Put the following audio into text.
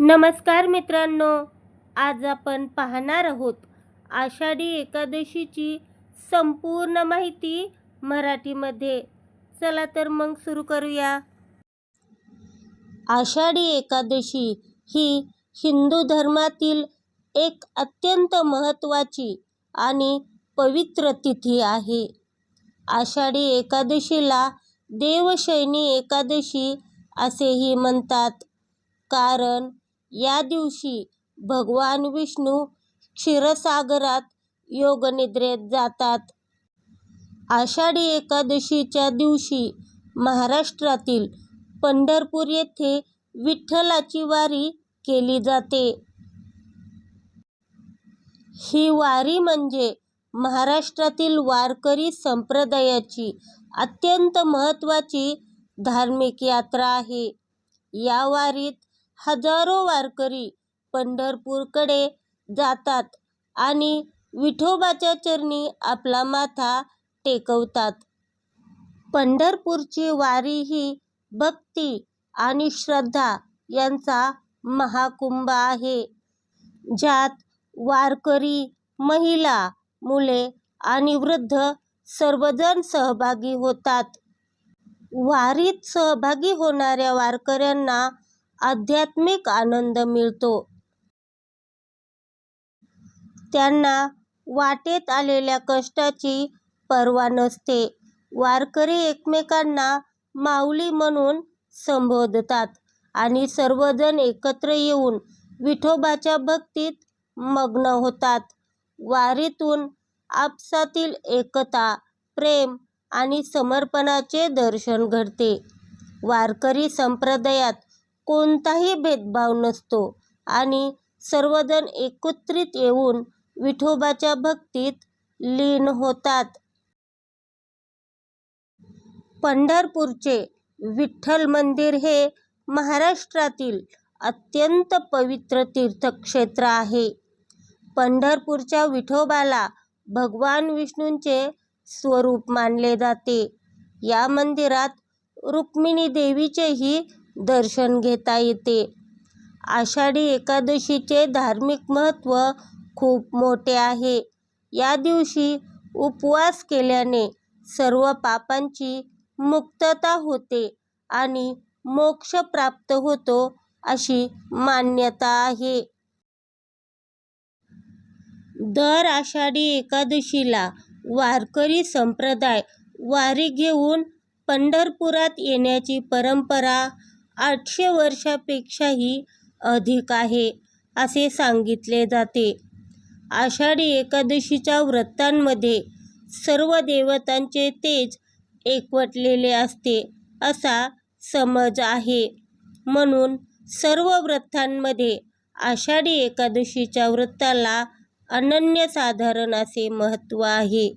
नमस्कार मित्रांनो आज आपण पाहणार आहोत आषाढी एकादशीची संपूर्ण माहिती मराठीमध्ये. चला तर मग सुरू करूया. आषाढी एकादशी ही हिंदू धर्मातील एक अत्यंत महत्त्वाची आणि पवित्र तिथी आहे. आषाढी एकादशीला देवशयनी एकादशी असेही म्हणतात. कारण या दिवशी भगवान विष्णू क्षीरसागरात योगनिद्रेत जातात. आषाढी एकादशीच्या दिवशी महाराष्ट्रातील पंढरपूर येथे विठ्ठलाची वारी केली जाते. ही वारी म्हणजे महाराष्ट्रातील वारकरी संप्रदायाची अत्यंत महत्त्वाची धार्मिक यात्रा आहे. या वारीत हजारो वारकरी पंढरपूरकडे जातात आणि विठोबाच्या चरणी आपला माथा टेकवतात. पंढरपूरची वारी ही भक्ती आणि श्रद्धा यांचा महाकुंभ आहे ज्यात वारकरी महिला मुले आणि वृद्ध सर्वजण सहभागी होतात. वारीत सहभागी होणाऱ्या वारकऱ्यांना आध्यात्मिक आनंद मिळतो. त्यांना वाटेत आलेल्या कष्टाची पर्वा नसते. वारकरी एकमेकांना माऊली म्हणून संबोधतात आणि सर्वजण एकत्र येऊन विठोबाच्या भक्तीत मग्न होतात. वारीतून आपसातील एकता प्रेम आणि समर्पणाचे दर्शन घडते. वारकरी संप्रदायात कोणताही भेदभाव नसतो. आणि सर्वजण एकत्रित येऊन विठोबाच्या भक्तीत लीन होतात. पंढरपूरचे विठ्ठल मंदिर हे महाराष्ट्रातील अत्यंत पवित्र तीर्थक्षेत्र आहे. पंढरपूरच्या विठोबाला भगवान विष्णूंचे स्वरूप मानले जाते. या मंदिरात रुक्मिणी देवीचेही दर्शन घेता येते. आषाढी एकादशीचे धार्मिक महत्त्व खूप मोठे आहे. या दिवशी उपवास केल्याने सर्व पापांची मुक्तता होते आणि मोक्ष प्राप्त होतो अशी मान्यता आहे. दर आषाढी एकादशीला वारकरी संप्रदाय वारी घेऊन पंढरपुरात येण्याची परंपरा आठशे वर्षापेक्षाही अधिक आहे असे सांगितले जाते. आषाढी एकादशीच्या व्रतांमध्ये सर्व देवतांचे तेज एकवटलेले असते असा समज आहे. म्हणून सर्व व्रतांमध्ये आषाढी एकादशीच्या व्रताला अनन्यसाधारण असे महत्त्व आहे.